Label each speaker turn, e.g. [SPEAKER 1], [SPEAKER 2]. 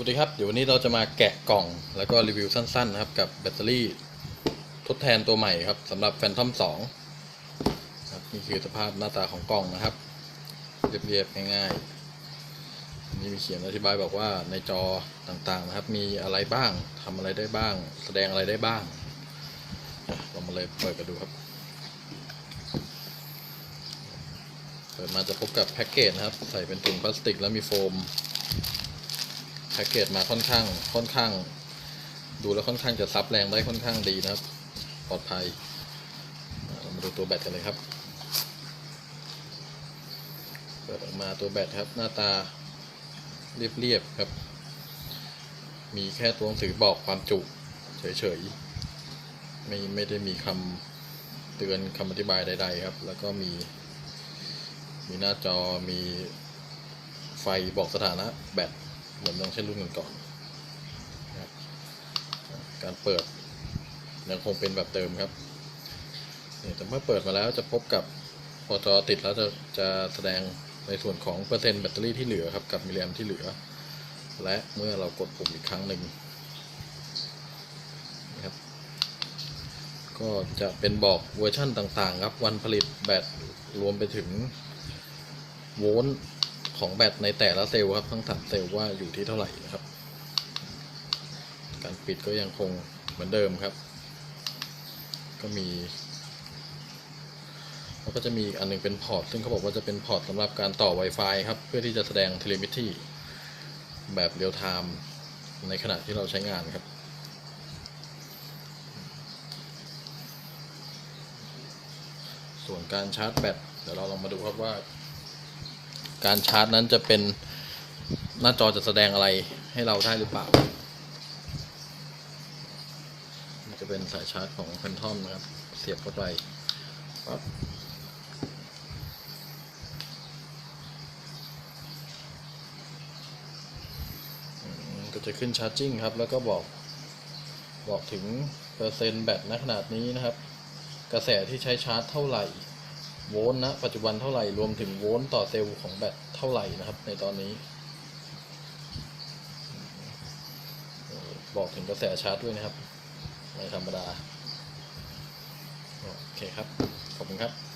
[SPEAKER 1] วัสดีครับเดี๋ยววันนี้เราจะมาแกะกล่องแล้วก็รีวิวสั้นๆนะครับกับแบตเตอรี่ทดแทนตัวใหม่ครับสำหรับ Phantom 2ครับนี่คือสภาพหน้าตาของกล่องนะครับ เรียบๆง่ายๆนี่มีเขียนอธิบายบอกว่าในจอต่างๆนะครับ มีอะไรบ้างทำอะไรได้บ้าง แสดงอะไรได้บ้างอะเรามาเลยเปิดกันดูครับเปิดมาจะพบกับแพ็กเกจนะครับ ใส่เป็นถุงพลาสติกแล้วมีโฟม พ็กเกจมาค่อนข้างค่อนข้าง ดูแล้วค่อนข้างจะซับแรงได้ค่อนข้างดีนะครับ ปลอดภัยเรามาดูตัวแบตกันเลยครับ เปิดออกมาตัวแบตครับหน้าตาเรียบๆครับ มีแค่ตัวหนังสือบอกความจุเฉยๆ ไม่ไม่ได้มีคำเตือนคำอธิบายใด ๆ ครับ แล้วก็มี มีหน้าจอมีไฟบอกสถานะแบต เหมือนต้องใช้รุ่นก่อนนะครับการเปิดยังคงเป็นแบบเดิมครับนี่แต่เมื่อเปิดมาแล้วจะพบกับพอจอติดแล้วจะจะแสดงในส่วนของเปอร์เซ็นต์แบตเตอรี่ที่เหลือครับกับมิลลิแอมที่เหลือ และเมื่อเรากดปุ่มอีกครั้งหนึ่งนะครับก็จะเป็นบอกเวอร์ชั่นต่างๆ ครับ วันผลิตแบตรวมไปถึงโวลต์ ของแบตในแต่ละเซลล์ครับทั้งสามเซลล์ว่าอยู่ที่เท่าไหร่นะครับ การปิดก็ยังคงเหมือนเดิมครับ ก็มีแล้วก็จะมีอันหนึงเป็นพอร์ต ซึ่งเขาบอกว่าจะเป็นพอร์ตสำหรับการต่อ Wi-Fi ครับ เพื่อที่จะแสดงเทเลมิทีแบบเรียลไทม์ในขณะที่เราใช้งานครับส่วนการชาร์จแบตเดี๋ยวเราลองมาดูครับว่า การชาร์จนั้นจะเป็นหน้าจอจะแสดงอะไรให้เราได้หรือเปล่าจะเป็นสายชาร์จของ Phantom นะครับ เสียบเข้าไปปั๊บก็จะขึ้นชาร์จจิ้งครับ แล้วก็บอกบอกถึงเปอร์เซ็นต์แบตณขนาดนี้นะครับ กระแสที่ใช้ชาร์จเท่าไหร่ โวลต์ณปัจจุบันเท่าไหร่รวมถึงโวลต์ต่อเซลล์ของแบตเท่าไหร่นะครับ ในตอนนี้ บอกถึงกระแสชาร์จด้วยนะครับ ไม่ธรรมดา โอเคครับ ขอบคุณครับ